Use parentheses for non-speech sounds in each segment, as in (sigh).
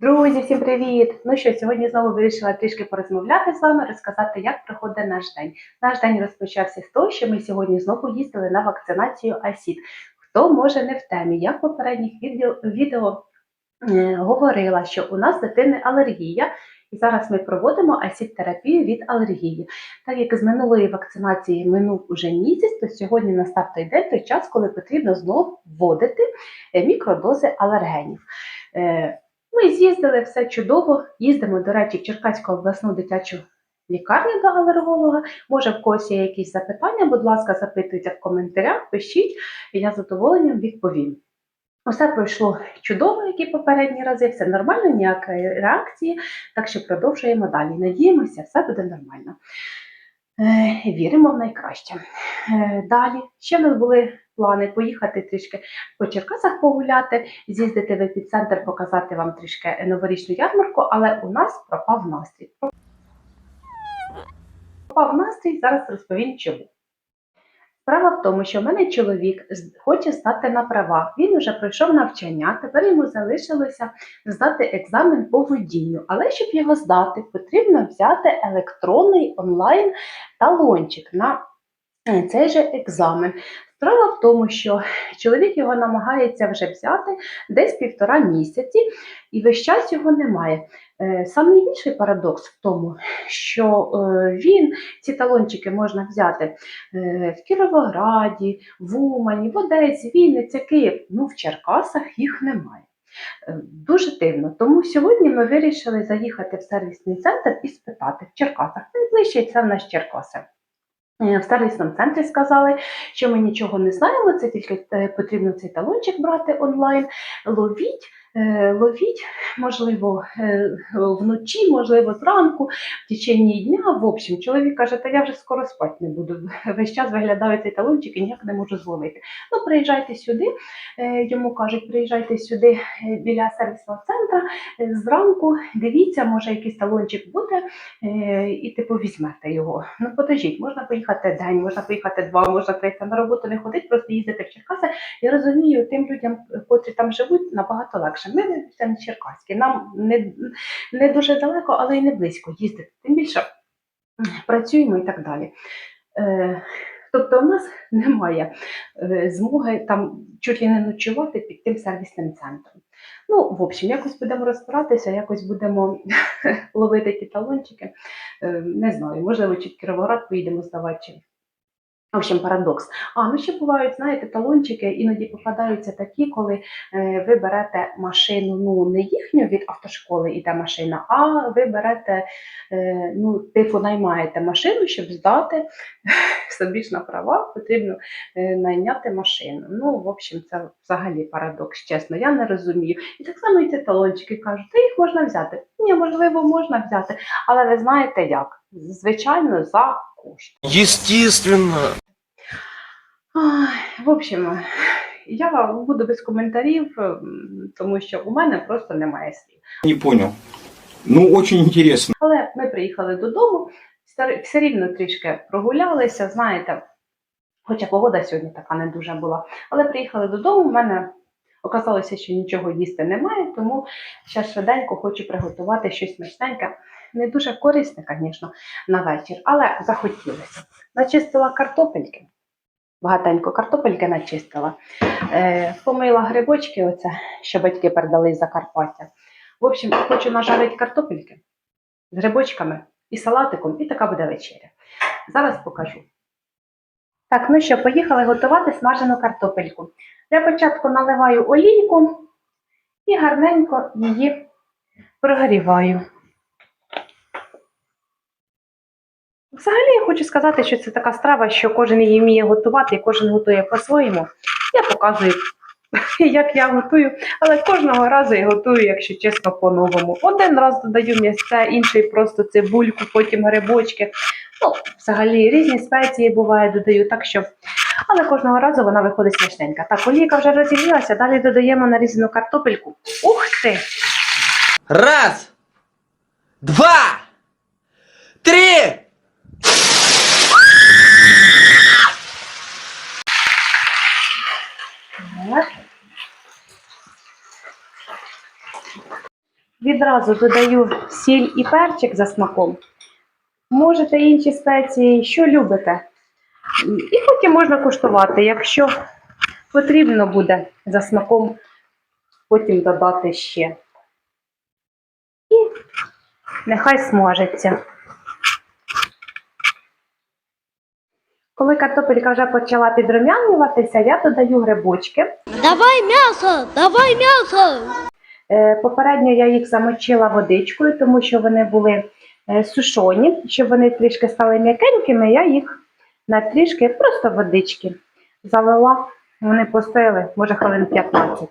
Друзі, всім привіт! Ну що, сьогодні знову вирішила трішки порозмовляти з вами, розказати, як проходить наш день. Наш день розпочався з того, що ми сьогодні знову їздили на вакцинацію АСІД. Хто може не в темі? Я в попередніх відео, е, говорила, що у нас дитини алергія, і зараз ми проводимо асід-терапію від алергії. Так як з минулої вакцинації минув уже місяць, то сьогодні настав той день, той час, коли потрібно знов вводити е, мікродози алергенів. Ми з'їздили, все чудово. Їздимо, до речі, в Черкаську обласну дитячу лікарню до алерголога. Може, в когось є якісь запитання, будь ласка, запитуйте в коментарях, пишіть, і я з задоволенням відповім. Усе пройшло чудово, як і попередні рази, все нормально, ніякої реакції, так що продовжуємо далі. Надіємося, все буде нормально. Е, Віримо в найкраще. Е, Далі ще в нас були плани поїхати трішки по Черкасах погуляти, з'їздити в епіцентр, показати вам трішки новорічну ярмарку, але у нас пропав настрій. Пропав настрій, зараз розповім чому. Справа в тому, що в мене чоловік хоче стати на права. Він вже пройшов навчання, тепер йому залишилося здати екзамен по водінню. Але щоб його здати, потрібно взяти електронний онлайн талончик на е, цей же екзамен. Справа в тому, що чоловік його намагається вже взяти десь півтора місяці, і весь час його немає. Е, Сам найбільший парадокс в тому, що е, він ці талончики можна взяти е, в Кіровограді, в Умані, в Одесі, Вінниця, Київ. Ну, в Черкасах їх немає. Дуже дивно. Тому сьогодні ми вирішили заїхати в сервісний центр і спитати в Черкасах. Найближче це в нас Черкаси. Е, В сервісному центрі сказали, що ми нічого не знаємо, це тільки е, потрібно цей талончик брати онлайн. Ловіть, ловіть, можливо, е, вночі, можливо, зранку, в течение дня. В общем, чоловік каже, та я вже скоро спати не буду. Весь час виглядаю цей талончик і ніяк не можу зловити. Ну, приїжджайте сюди, е, йому кажуть, приїжджайте сюди е, біля сервісного центру е, зранку, дивіться, може якийсь талончик буде, е, і типу візьмете його. Ну, подождіть, можна поїхати день, можна поїхати два, можна прийти на роботу, не ходити, просто їздити в Черкаси. Я розумію, тим людям, котрі там живуть, набагато легше. Ми це не черкаські, нам не, не дуже далеко, але й не близько їздити. Тим більше працюємо і так далі. Е, тобто у нас (laughs) немає е, змоги там чуть ли не ночувати під тим сервісним центром. Ну, в общем, якось будемо розбиратися, якось будемо (laughs) ловити ті талончики. Е, не знаю, можливо, чи в Кіровоград поїдемо здавати. В общем, парадокс. А, ну ще бувають, знаєте, талончики іноді попадаються такі, коли е, ви берете машину, ну не їхню від автошколи іде машина, а ви берете, е, ну, типу, наймаєте машину, щоб здати (laughs) собі ж на права, потрібно е, найняти машину. Ну, в общем, це взагалі парадокс, чесно, я не розумію. І так само і ці талончики кажуть, їх можна взяти. Ні, можливо, можна взяти, але ви знаєте як? Звичайно, за кошт. Естественно. В общем, я буду без коментарів, тому що у мене просто немає слів. Не понял. Ну, очень интересно. Але ми приїхали додому, все- все рівно трішки прогулялися, знаєте, хоча погода сьогодні така не дуже була. Але приїхали додому, в мене оказалося, що нічого їсти немає, тому зараз швиденько хочу приготувати щось смачненьке. Не дуже корисне, звісно, на вечір, але захотілося. Начистила картопельки. Багатенько картопельки начистила. Е, помила грибочки, оце, що батьки передали з Закарпаття. В общем, хочу нажарити картопельки з грибочками і салатиком, і така буде вечеря. Зараз покажу. Так, ну що, поїхали готувати смажену картопельку. Для початку наливаю олійку і гарненько її прогріваю. Взагалі я хочу сказати, що це така страва, що кожен її вміє готувати, і кожен готує по-своєму. Я показую, (laughs) як я готую, але кожного разу я готую, якщо чесно, по-новому. Один раз додаю м'ясце, інший просто цибульку, потім грибочки. Ну, взагалі різні спеції буває, додаю, так що. Але кожного разу вона виходить смачненька. Так, олійка вже розігрілася, далі додаємо нарізану картопельку. Ух ти! Раз, два, три. Відразу додаю сіль і перчик за смаком. Можете інші спеції, що любите. І потім можна куштувати. Якщо потрібно буде за смаком, потім додати ще. І нехай смажиться. Коли картопелька вже почала підрумянюватися, я додаю грибочки. Давай мясо, давай мясо. Е, Попередньо я їх замочила водичкою, тому що вони були е, сушоні. Щоб вони трішки стали м'якенькими, я їх на трішки просто водички залила. Вони постояли, може, хвилин 15.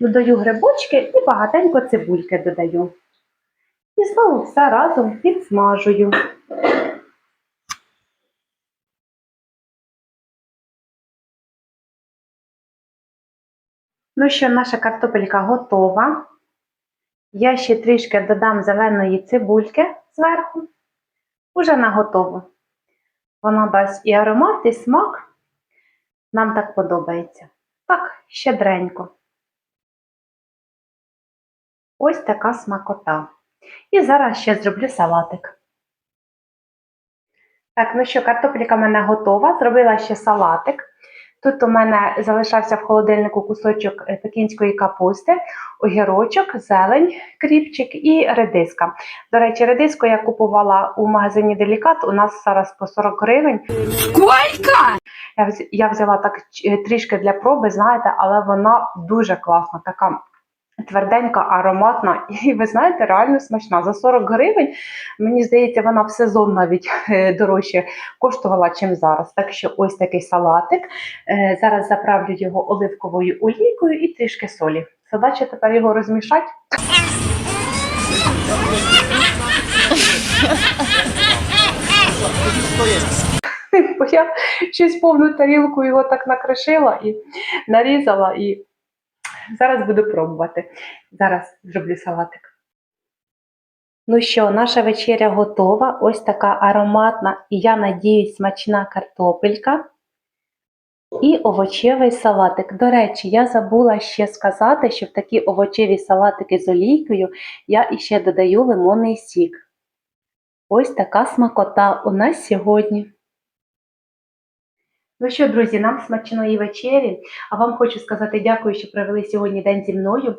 Додаю грибочки і багатенько цибульки додаю. І знову все разом підсмажую. Ну що, наша картопелька готова. Я ще трішки додам зеленої цибульки зверху. Уже наготово. Вона дасть і аромат, і смак. Нам так подобається. Так, щедренько. Ось така смакота. І зараз ще зроблю салатик. Так, ну що, картопелька в мене готова. Зробила ще салатик. Тут у мене залишався в холодильнику кусочок е, пекінської капусти, огірочок, зелень, кріпчик і редиска. До речі, редиску я купувала у магазині Делікат. У нас зараз по 40 гривень. Сколько? Я, взяла так е, трішки для проби, знаєте, але вона дуже класна, така тверденька, ароматна. І ви знаєте, реально смачна. За 40 гривень, мені здається, вона в сезон навіть е, дорожче коштувала, чим зараз. Так що ось такий салатик. Е, Зараз заправлю його оливковою олійкою і трішки солі. Задача тепер його розмішати. (laughs) Бо я щось повну тарілку його так накришила і нарізала, і зараз буду пробувати. Зараз зроблю салатик. Ну що, наша вечеря готова. Ось така ароматна і, я надіюсь, смачна картопелька. І овочевий салатик. До речі, я забула ще сказати, що в такі овочеві салатики з олійкою я іще додаю лимонний сік. Ось така смакота у нас сьогодні. Ну що, друзі, нам смачної вечері. А вам хочу сказати дякую, що провели сьогодні день зі мною.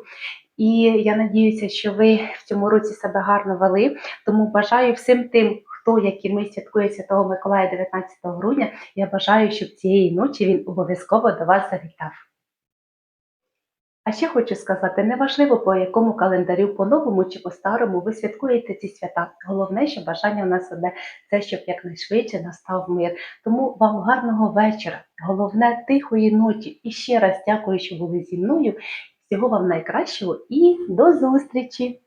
І я надіюся, що ви в цьому році себе гарно вели. Тому бажаю всім тим, хто, як і ми, святкує Святого Миколая 19 грудня. Я бажаю, щоб цієї ночі він обов'язково до вас завітав. А ще хочу сказати, неважливо по якому календарю, по новому чи по старому, ви святкуєте ці свята. Головне, що бажання в нас одне це, щоб якнайшвидше настав мир. Тому вам гарного вечора, головне тихої ночі. І ще раз дякую, що були зі мною. Всього вам найкращого і до зустрічі!